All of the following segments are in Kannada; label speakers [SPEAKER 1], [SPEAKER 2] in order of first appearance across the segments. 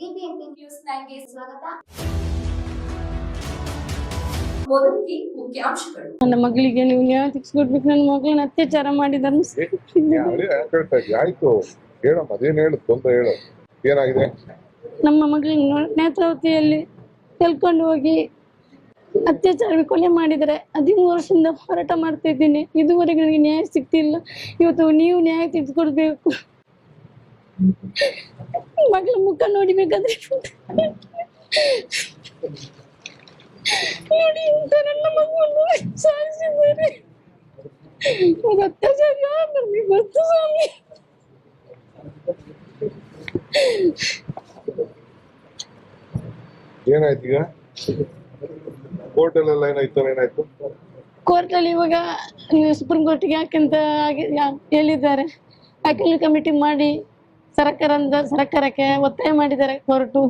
[SPEAKER 1] ಬಿಬಿಎಂಪಿ ನ್ಯೂಸ್ ನೈನ್ಗೆ ಸ್ವಾಗತ.
[SPEAKER 2] ನನ್ನ ಮಗಳಿಗೆ ನೀವು ನ್ಯಾಯ ತೆಗೆಸ್ಕೊಡ್ಬೇಕು. ನನ್ನ ಮಗಳನ್ನ ಅತ್ಯಾಚಾರ ಮಾಡಿದಾರೆ.
[SPEAKER 3] ಆಯ್ತು. ಹೇಳಮ್ಮ ಅದೇನ್ ಹೇಳು ತೊಂದ್ರೆ ಹೇಳು. ಏನಾಗಿದೆ?
[SPEAKER 2] ನಮ್ಮ ಮಗಳನ್ನ ನೇತ್ರಾವತಿಯಲ್ಲಿ ತೆಲ್ಕೊಂಡು ಹೋಗಿ ಅತ್ಯಾಚಾರ ಕೊಲೆ ಮಾಡಿದರೆ ಹದಿಮೂರು ವರ್ಷದಿಂದ ಹೋರಾಟ ಮಾಡ್ತಾ ಇದ್ದೀನಿ. ಇದುವರೆಗೆ ನನಗೆ ನ್ಯಾಯ ಸಿಗ್ತಿಲ್ಲ. ಇವತ್ತು ನೀವು ನ್ಯಾಯ ತೆಗೆದುಕೊಡ್ಬೇಕು ಮಗಳ ಮುಖ ನೋಡಿಬೇಕಂದ್ರೆ ನೋಡಿ ಇಂಥ ನನ್ನ ಮಗುವನ್ನು ಸಾಯಿಸಿದ್ದಾರೆ. ಅದು ಅತ್ಯಾಚಾರ ನಮಗೆ ಗೊತ್ತು ಸ್ವಾಮಿ.
[SPEAKER 3] ಏನಾಯ್ತು ಈಗ? ಕೋರ್ಟಲ್ಲೆಲ್ಲ ಏನಾಯ್ತು ಏನಾಯ್ತು?
[SPEAKER 2] ಕೋರ್ಟಲ್ಲಿ ಇವಾಗ ನೀವು ಸುಪ್ರೀಂ ಕೋರ್ಟ್ಗೆ ಯಾಕಂತ ಹೇಳಿದ್ದಾರೆ. ಅಖಿಲ ಕಮಿಟಿ ಮಾಡಿ ಸರ್ಕಾರ ಸರ್ಕಾರಕ್ಕೆ ಒತ್ತಾಯ ಮಾಡಿದ್ದಾರೆ ಕೋರ್ಟು.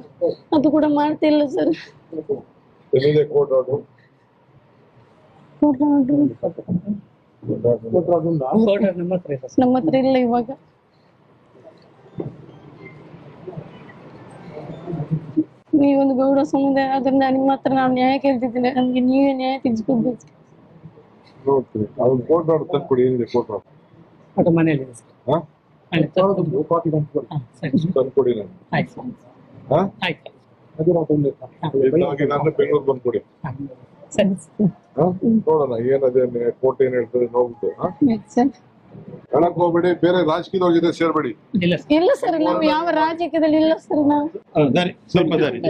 [SPEAKER 2] ಅದು ಕೂಡ ಮಾಡ್ತಿಲ್ಲ ಸರ್. ನಮ್ಮ ಹತ್ರ ಇಲ್ಲ ಇವಾಗ. ನೀವೊಂದು ಗೌಡ ಸಮುದಾಯ ಅದರಿಂದ ನಿಮ್ಮ ಹತ್ರ ನಾನು ನ್ಯಾಯ ಕೇಳ್ತಿದ್ದೀನಿ ನಮ್ಗೆ ನೀವೇ ನ್ಯಾಯ ತೆಗೆಸ್ಕೊಡ್ಬೇಕು
[SPEAKER 3] ನೋಡ್ತೀನಿ ಅವ್ನು ಕೋರ್ಟ್ ಆರ್ಡರ್ ತಂದ್ಕೊಡಿ ಏನಿದೆ ಕೋರ್ಟ್ ಆರ್ಡರ್
[SPEAKER 4] ಅದು ಮನೆಯಲ್ಲಿ ಸರ್.
[SPEAKER 3] ಹಾ
[SPEAKER 4] ತಂದು-
[SPEAKER 3] ತಂದ್ಕೊಡಿ ನಾನು
[SPEAKER 4] ಆಯ್ತು ಸರ್.
[SPEAKER 3] ಹಾ?
[SPEAKER 4] ಆಯ್ತು
[SPEAKER 3] ಇದಾಗಿ ನಾನು ಬೆಂಗಳೂರು ಬಂದ್ಕೊಡಿ
[SPEAKER 4] ಸರಿ
[SPEAKER 3] ಹಾ? ನೋಡೋಣ ಏನದೆ ಕೋರ್ಟ್ ಏನ್ ಹೇಳ್ತದೆ ನೋಡ್ಬಿಟ್ಟು ಹಾ?
[SPEAKER 2] ಸರ್.
[SPEAKER 3] ಹೇಳಕ್ ಹೋಗ್ಬೇಡಿ ಬೇರೆ ರಾಜಕೀಯದವ್ರ ಜೊತೆ ಸೇರ್ಬೇಡಿ.
[SPEAKER 4] ಇಲ್ಲ ಸರ್.
[SPEAKER 2] ಇಲ್ಲ ಸರ್ ನಾವು ಯಾವ ರಾಜಕೀಯದಲ್ಲಿ ಇಲ್ಲ ಸರ್ ನಾವು.
[SPEAKER 5] ಸ್ವಲ್ಪ ದಾರಿ.